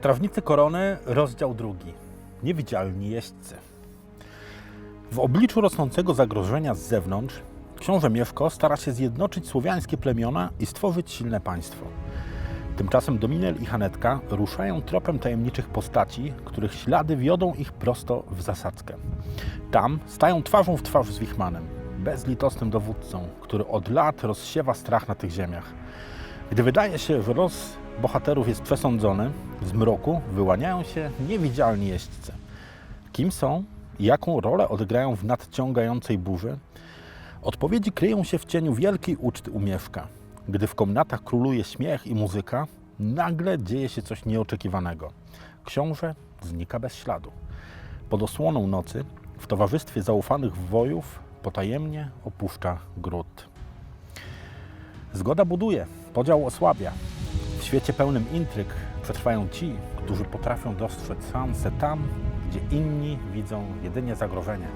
Strawnicy Korony, rozdział drugi. Niewidzialni jeźdźcy. W obliczu rosnącego zagrożenia z zewnątrz, książę Mieszko stara się zjednoczyć słowiańskie plemiona i stworzyć silne państwo. Tymczasem Dominel i Hanetka ruszają tropem tajemniczych postaci, których ślady wiodą ich prosto w zasadzkę. Tam stają twarzą w twarz z Wichmanem, bezlitosnym dowódcą, który od lat rozsiewa strach na tych ziemiach. Gdy wydaje się, że los bohaterów jest przesądzony, z mroku wyłaniają się niewidzialni jeźdźcy. Kim są i jaką rolę odegrają w nadciągającej burzy? Odpowiedzi kryją się w cieniu wielkiej uczty u Mieszka. Gdy w komnatach króluje śmiech i muzyka, nagle dzieje się coś nieoczekiwanego. Książę znika bez śladu. Pod osłoną nocy, w towarzystwie zaufanych wojów, potajemnie opuszcza gród. Zgoda buduje, podział osłabia. W świecie pełnym intryg przetrwają ci, którzy potrafią dostrzec szansę tam, gdzie inni widzą jedynie zagrożenie.